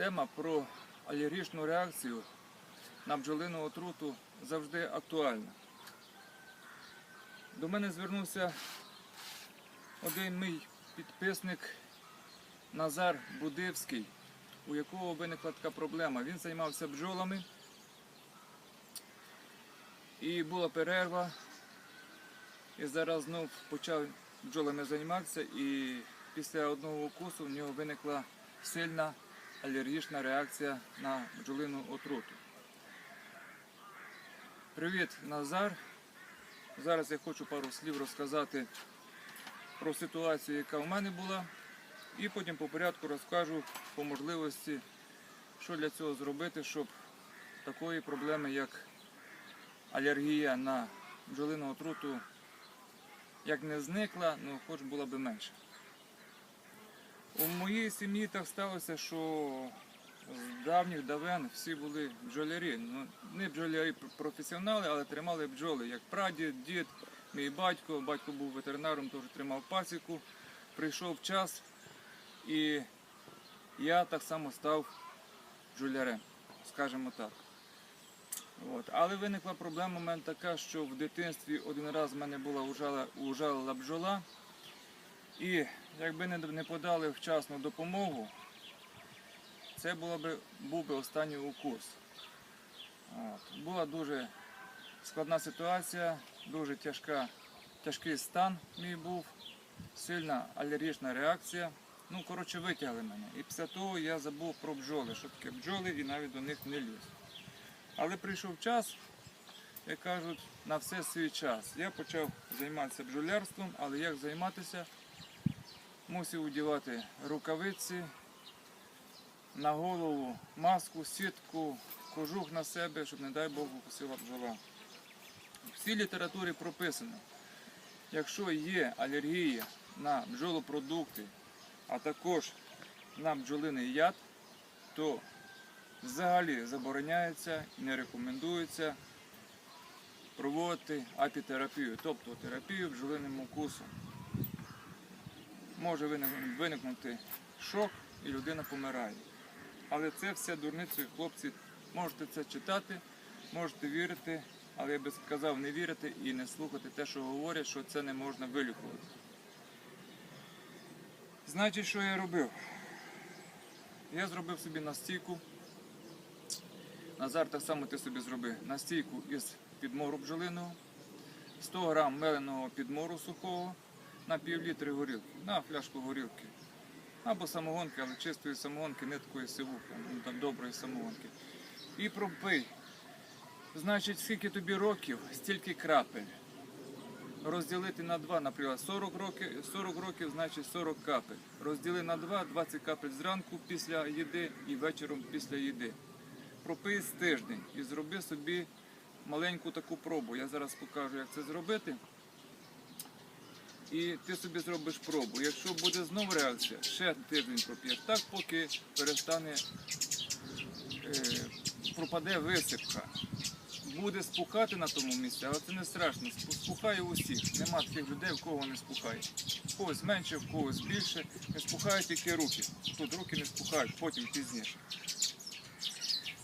Тема про алергічну реакцію на бджолину отруту завжди актуальна. До мене звернувся один мій підписник Назар Будивський, у якого виникла така проблема. Він займався бджолами і була перерва. І зараз знов почав бджолами займатися і після одного укусу в нього виникла сильна алергічна реакція на бджолину отруту. Привіт, Назар. Зараз я хочу пару слів розказати про ситуацію, яка в мене була, і потім по порядку розкажу по можливості, що для цього зробити, щоб такої проблеми, як алергія на бджолину отруту, як не зникла, ну хоч була би менше. У моїй сім'ї так сталося, що з давніх давен всі були бджолярі. Ну, не бджолярі професіонали, але тримали бджоли. Як прадід, дід, мій батько. Батько був ветеринаром, теж тримав пасіку. Прийшов час, і я так само став бджолярем, скажімо так. От. Але виникла проблема у мене така, що в дитинстві один раз в мене була ужала, ужалила бджола. І якби не, подали вчасну допомогу, це була би, був би останній укус. От. Була дуже складна ситуація, дуже тяжка, тяжкий стан мій був, сильна алергічна реакція. Ну, коротше, витягли мене. І після того я забув про бджоли, що таке бджоли і навіть до них не ліз. Але прийшов час, як кажуть, на все свій час. Я почав займатися бджолярством, але як займатися? Мусив одягати рукавиці, на голову маску, сітку, кожух на себе, щоб, не дай Бог, укусила бджола. В цій літературі прописано, якщо є алергія на бджолопродукти, а також на бджолиний яд, то взагалі забороняється і не рекомендується проводити апітерапію, тобто терапію бджолиним укусом. Може виникнути шок і людина помирає. Але це все дурницею, хлопці, можете це читати, можете вірити, але я би сказав не вірити і не слухати те, що говорять, що це не можна вилікувати. Значить, що я робив? Я зробив собі настійку. Назар, так само ти собі зроби настійку із підмору бджолиного, 100 грам меленого підмору сухого на пів літри горілки, на фляжку горілки. Або самогонки, але чистої самогонки, не такої сивухи, ну, там доброї самогонки. І пропий. Значить, скільки тобі років, стільки крапель. Розділити на 2, наприклад, 40 років, 40 років, значить 40 капель. Розділи на 2, 20 капель зранку після їди і вечором після їди. Пропий з тиждень і зроби собі маленьку таку пробу. Я зараз покажу, як це зробити. І ти собі зробиш пробу. Якщо буде знов реакція, ще тиждень проп'єш. Так, поки перестане, е, пропаде висипка. Буде спухати на тому місці, але це не страшно. Спухає усіх. Нема таких людей, в кого не спухає. В когось менше, в когось більше. Не спухають тільки руки. Тут руки не спухають, потім пізніше.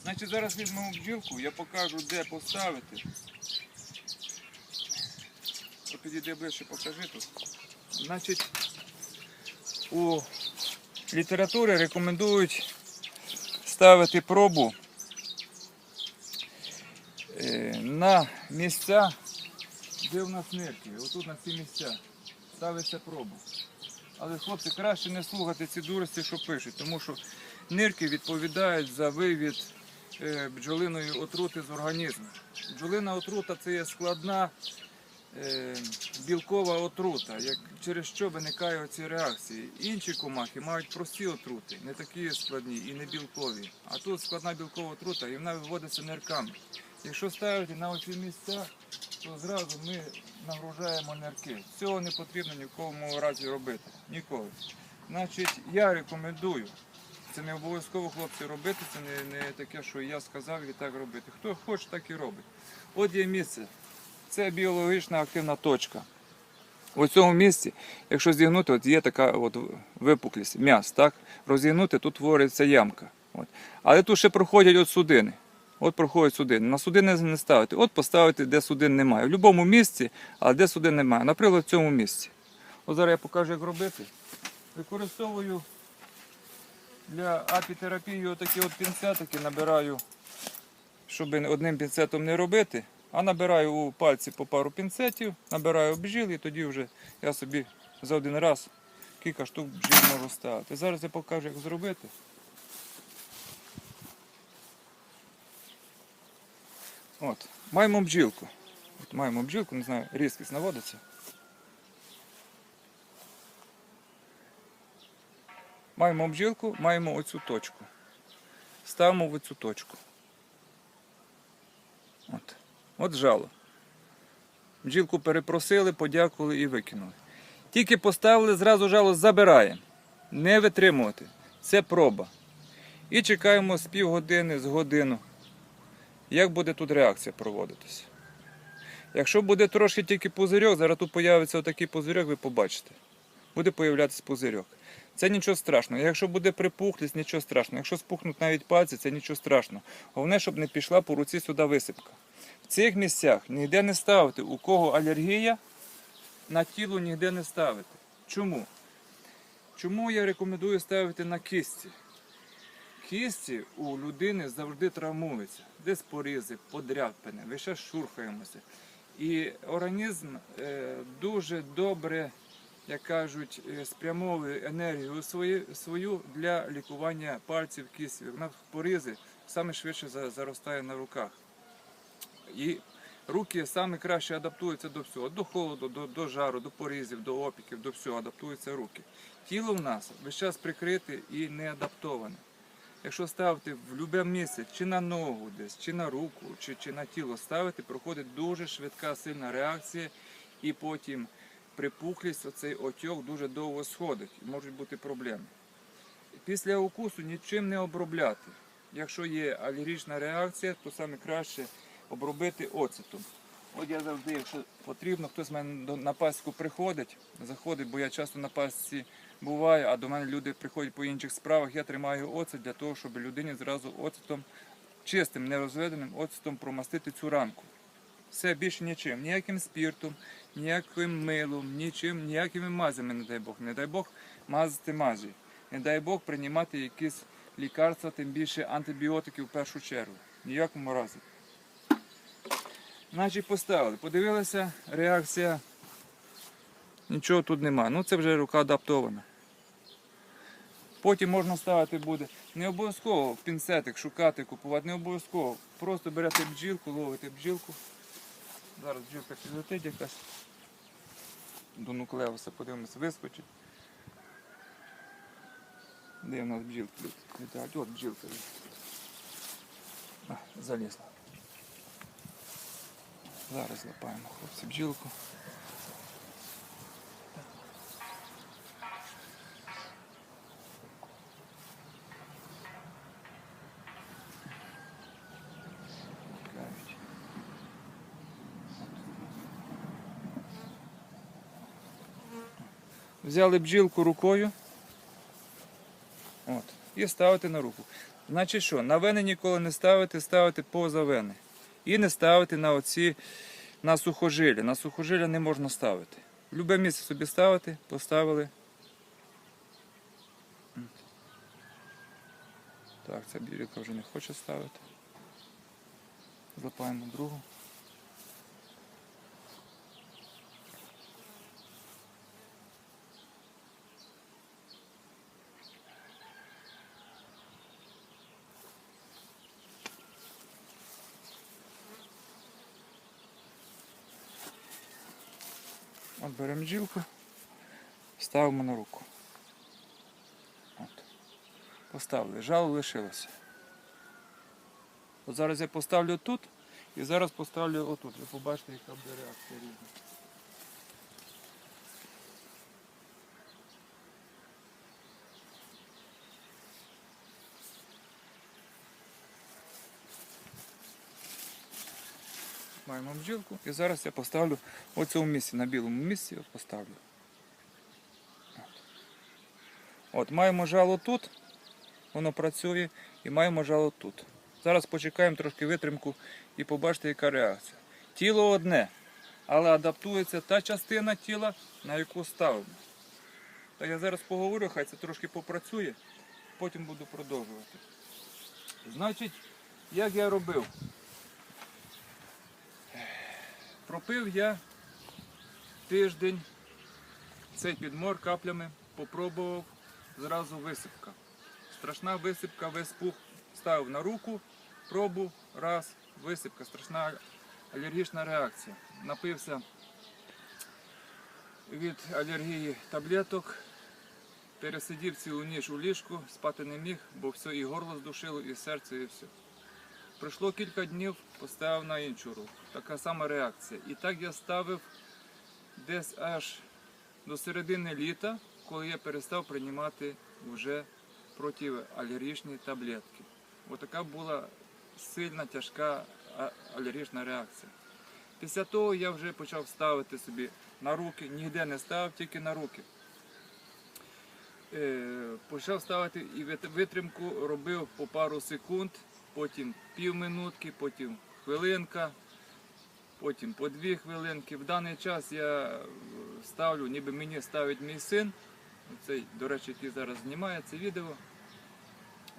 Значить, зараз візьмемо бджілку, я покажу, де поставити. Підійди ближче, покажи тут. Значить, у літературі рекомендують ставити пробу е, на місця, де у нас нирки. Отут на ці місця ставиться пробу. Але хлопці краще не слухати ці дурості, що пишуть, тому що нирки відповідають за вивід е, бджолиної отрути з організму. Бджолина отрута це є складна білкова отрута, через що виникають ці реакції. Інші комахи мають прості отрути, не такі складні і не білкові. А тут складна білкова отрута і вона виводиться нирками. Якщо ставити на оці місця, то зразу ми нагружаємо нирки. Цього не потрібно ні в кому разі робити. Ніколи. Значить, я рекомендую. Це не обов'язково хлопці робити, це не таке, що я сказав і так робити. Хто хоче, так і робить. От є місце. Це біологічна активна точка. У цьому місці, якщо зігнути, от є така от випуклість, м'яс, так? Розігнути, тут твориться ямка. От. Але тут ще проходять от судини. От проходять судини. На судини не ставити. От поставити, де судин немає. В будь-якому місці, але де судин немає. Наприклад, в цьому місці. От зараз я покажу, як робити. Використовую для апітерапії отакі от пінцетики, набираю, щоб одним пінцетом не робити, а набираю у пальці по пару пінцетів, набираю бджіл і тоді вже я собі за один раз кілька штук бджіл можу ставити. Зараз я покажу, як зробити. От, маємо бджілку. От маємо бджілку, не знаю, різкість наводиться. Маємо бджілку, маємо оцю точку. Ставимо в оцю точку. От. От жало. Бджілку перепросили, подякували і викинули. Тільки поставили, зразу жало забираємо. Не витримувати. Це проба. І чекаємо з півгодини, з годину. Як буде тут реакція проводитися? Якщо буде трошки тільки пузирьок, зараз тут появиться отакий пузирьок, ви побачите. Буде появлятися пузирьок. Це нічого страшного. Якщо буде припухлість, нічого страшного. Якщо спухнуть навіть пальці, це нічого страшного. Головне, щоб не пішла по руці сюди висипка. В цих місцях ніде не ставити. У кого алергія, на тіло ніде не ставити. Чому? Чому я рекомендую ставити на кисті? Кісті у людини завжди травмуються. Десь порізи, подряпини, ви ще шурхаємося. І організм е, дуже добре, як кажуть, е, спрямовує енергію свою, для лікування пальців кістів. Вона порізи саме швидше заростає на руках. І руки саме краще адаптуються до всього, до холоду, до, до жару, до порізів, до опіків, до всього адаптуються руки. Тіло в нас весь час прикрите і не адаптоване. Якщо ставити в будь-яке місце, чи на ногу десь, чи на руку, чи, чи на тіло ставити, проходить дуже швидка сильна реакція, і потім припухлість, оцей отьок дуже довго сходить, і можуть бути проблеми. Після укусу нічим не обробляти. Якщо є алергічна реакція, то саме краще обробити оцетом. От я завжди, якщо потрібно, хтось в мене на пасіку приходить, заходить, бо я часто на пасіці буваю, а до мене люди приходять по інших справах, я тримаю оцет для того, щоб людині зразу оцетом, чистим, нерозведеним оцетом промастити цю ранку. Все більше нічим, ніяким спіртом, ніяким милом, нічим, ніякими мазями, не дай Бог. Не дай Бог мазати мазі. Не дай Бог приймати якісь лікарства, тим більше антибіотики в першу чергу. Ніякому разі. Значить, поставили. Подивилися, реакція. Нічого тут немає. Ну це вже рука адаптована. Потім можна ставити буде. Не обов'язково пінцетик шукати, купувати, не обов'язково. Просто берете бджілку, ловите бджілку. Зараз бджілка підлетить якась. До нуклеуса, подивимося, вискочить. Де в нас бджілки літають? От бджілка. Залізла. Зараз лапаємо хлопці бджілку. Взяли бджілку рукою. От, і ставити на руку. Значить що, на вени ніколи не ставити, ставити поза вени. І не ставити на оці на сухожилля. На сухожилля не можна ставити. Любе місце собі ставити, поставили. Так, ця бірка вже не хоче ставити. Злапаємо другу. От беремо бджілку, ставимо на руку. От. Поставили, жало лишилося. От зараз я поставлю тут і зараз поставлю отут. Ви побачите, яка буде реакція різна. Маємо бджілку і зараз я поставлю в цьому місці, на білому місці поставлю. От. Маємо жало тут. воно працює і маємо жало тут. Зараз почекаємо трошки витримку і побачите, яка реакція. Тіло одне, але адаптується та частина тіла, на яку ставимо. Та я зараз поговорю, хай це трошки попрацює, потім буду продовжувати. Значить, як я робив? Пропив я тиждень цей підмор каплями, попробував, зразу висипка. Страшна висипка, весь пух ставив на руку, пробу, раз, висипка, страшна алергічна реакція. Напився від алергії таблеток, пересидів цілу ніч у ліжку, спати не міг, бо все і горло здушило, і серце, і все. Пройшло кілька днів, поставив на іншу руку. Така сама реакція. І так я ставив десь аж до середини літа, коли я перестав приймати вже протиалергічні таблетки. Отака була сильна, тяжка алергічна реакція. Після того я вже почав ставити собі на руки, ніде не ставив, тільки на руки. Е, Почав ставити і витримку робив по пару секунд, потім півминутки, потім хвилинка, потім по дві хвилинки. В даний час я е, ставлю, ніби мені ставить мій син. Цей, до речі, який зараз знімає це відео.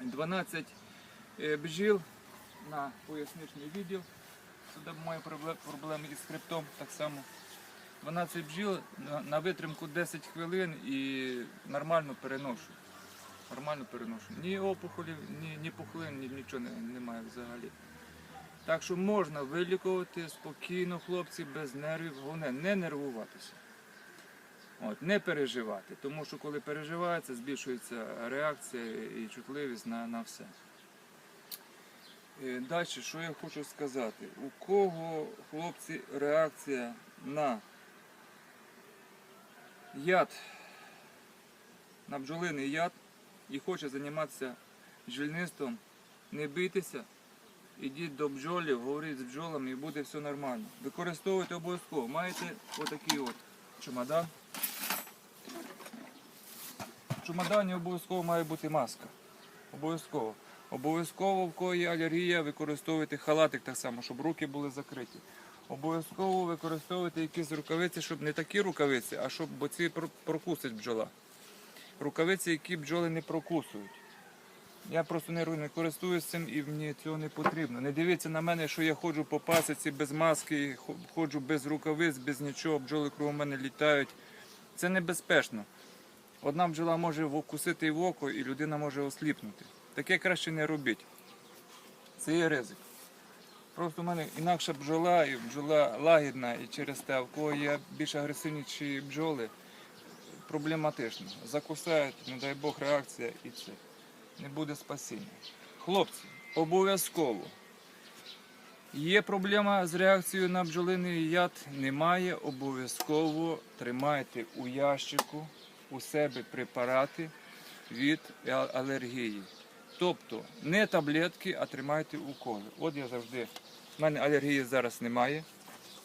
12 е, бджіл на поясничний відділ. Сюди маю проблеми із хребтом так само. 12 бджіл на- витримку 10 хвилин і нормально переношу. Нормально переношу. Ні опухолів, ні, ні пухлин, ні, нічого не, немає взагалі. Так що можна вилікувати спокійно, хлопці, без нервів. Головне не нервуватися. От, не переживати, тому що коли переживається, збільшується реакція і чутливість на, на все. Далі, що я хочу сказати? У кого, хлопці, реакція на яд, на бджолиний яд і хоче займатися бджільництвом, не бійтеся, ідіть до бджолів, говоріть з бджолами і буде все нормально. Використовуйте обов'язково. Маєте отакий от чемодан. В чемодані обов'язково має бути маска. Обов'язково. Обов'язково в кого є алергія, використовуйте халатик так само, щоб руки були закриті. Обов'язково використовуйте якісь рукавиці, щоб не такі рукавиці, а щоб ці про- прокусить бджола. Рукавиці, які бджоли не прокусують. Я просто не, користуюсь цим і мені цього не потрібно. Не дивіться на мене, що я ходжу по пасіці без маски, ходжу без рукавиць, без нічого, бджоли кругом мене літають. Це небезпечно. Одна бджола може вкусити в око і людина може осліпнути. Таке краще не робіть. Це є ризик. Просто в мене інакша бджола, і бджола лагідна, і через те, в кого є більш агресивніші бджоли, проблематично. Закусають, не дай Бог, реакція і це. Не буде спасіння. Хлопці, обов'язково. Є проблема з реакцією на бджолиний яд? Немає. Обов'язково тримайте у ящику у себе препарати від алергії. Тобто не таблетки, а тримайте уколи. От я завжди. У мене алергії зараз немає.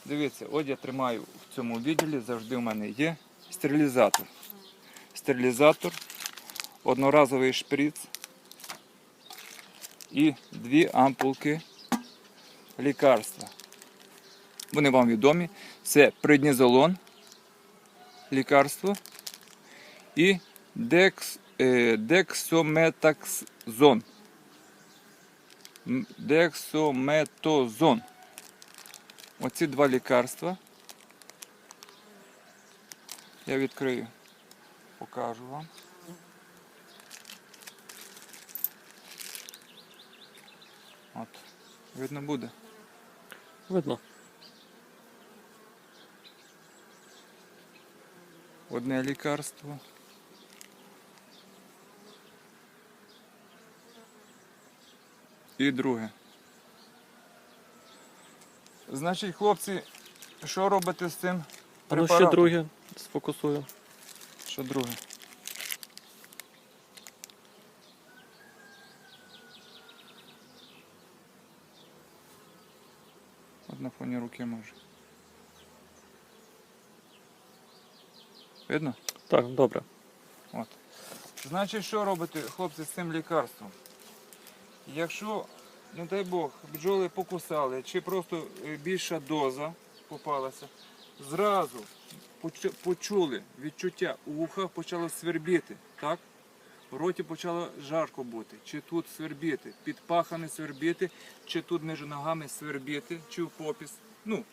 Дивіться, от я тримаю в цьому відділі, завжди в мене є стерилізатор. Стерилізатор, одноразовий шприц і дві ампулки лікарства. Вони вам відомі. Це преднізолон, лікарство і декс, е, дексометакзон. Дексометозон. Оці два лікарства. Я відкрию, покажу вам. От, видно буде. Видно. Одне лікарство. І друге. Значить, хлопці, що робите з цим Ну препаратом? ще друге сфокусую. Що друге? От на фоні руки може. Видно? Так, добре. От. Значить, що робити, хлопці, з цим лікарством? Якщо, не дай Бог, бджоли покусали, чи просто е, більша доза попалася, зразу почули відчуття, у вухах почало свербіти, так? В роті почало жарко бути, чи тут свербіти, під пахами свербіти, чи тут між ногами свербіти, чи в попіс. Ну,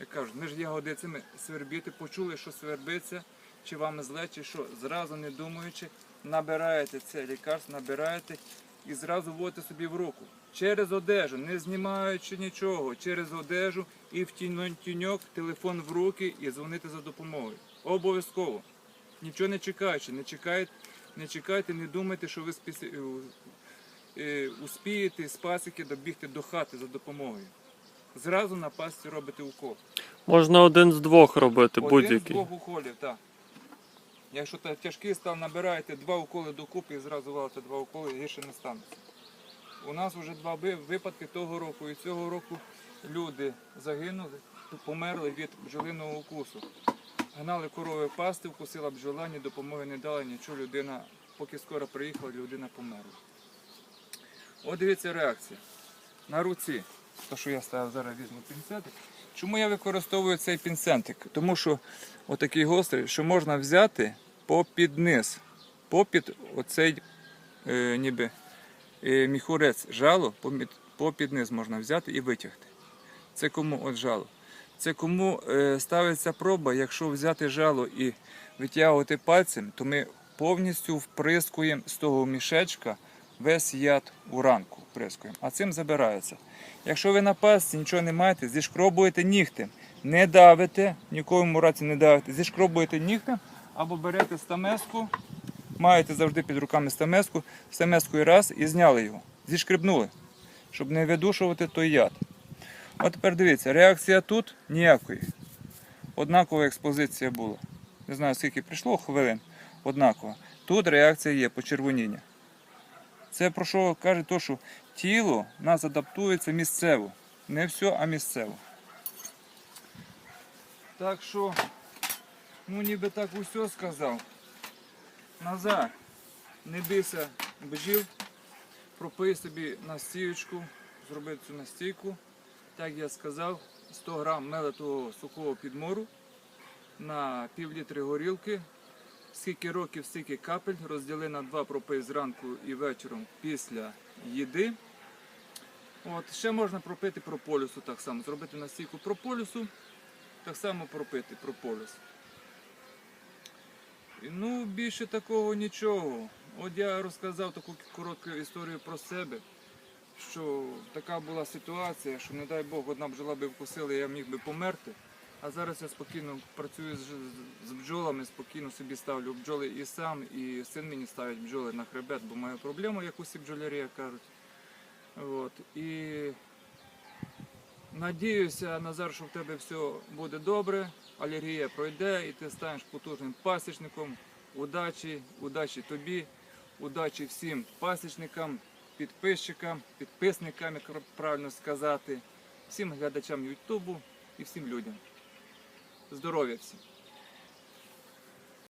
як кажуть, між ягодицями свербіти, почули, що свербиться, чи вам зле, чи що, зразу не думаючи, набираєте це лікарство, набираєте і зразу вводите собі в руку. Через одежу, не знімаючи нічого, через одежу і в тіньок, телефон в руки і дзвонити за допомогою. Обов'язково. Нічого не чекаючи, не чекайте, не чекайте, не думайте, що ви спіси, е, е, успієте з пасіки добігти до хати за допомогою. Зразу на пасті робите укол. Можна один з двох робити, Один будь-який. двох уколів, так. Якщо тяжкий стан, набираєте два уколи докупи і зразу валите два уколи, гірше не станеться. У нас вже два випадки того року і цього року люди загинули, померли від бджолиного укусу. Гнали корови пасти, вкусила бджола, ні допомоги не дала, нічого людина, поки скоро приїхала, людина померла. От дивіться реакція. На руці, то що я ставив зараз візьму пінцетик. Чому я використовую цей пінцетик? Тому що отакий гострий, що можна взяти попід низ, попід оцей е, ніби е, міхурець жало, попід низ можна взяти і витягти. Це кому от жало. Це кому е, ставиться проба, якщо взяти жало і витягувати пальцем, то ми повністю вприскуємо з того мішечка весь яд у ранку вприскуємо, а цим забирається. Якщо ви на пасці нічого не маєте, зішкробуєте нігтем, не давите, нікому разі не давите, зішкробуєте нігтем або берете стамеску, маєте завжди під руками стамеску, стамескою раз і зняли його, зішкребнули, щоб не видушувати той яд. От тепер дивіться, реакція тут ніякої. Однакова експозиція була. Не знаю, скільки прийшло хвилин. Однакова. Тут реакція є почервоніння. Це про що каже то, що тіло нас адаптується місцево. Не все, а місцево. Так що, ну ніби так усе сказав. Назар, не бійся бджіл, пропий собі настійку, зроби цю настійку. Так я сказав, 100 грам мелитого сухого підмору на пів літри горілки. Скільки років, стільки капель, розділи на два пропий зранку і вечором після їди. От, ще можна пропити прополісу так само. Зробити настійку прополісу, так само пропити прополіс. Ну, більше такого нічого. От я розказав таку коротку історію про себе, що така була ситуація, що не дай Бог, одна бджола би вкусила, я міг би померти. А зараз я спокійно працюю з, бджолами, спокійно собі ставлю бджоли і сам, і син мені ставить бджоли на хребет, бо маю проблему, як усі бджолярі кажуть. От. І надіюся, Назар, що в тебе все буде добре, алергія пройде і ти станеш потужним пасічником. Удачі, удачі тобі, удачі всім пасічникам, підписчикам, підписникам, як правильно сказати, всім глядачам Ютубу і всім людям. Здоров'я всім!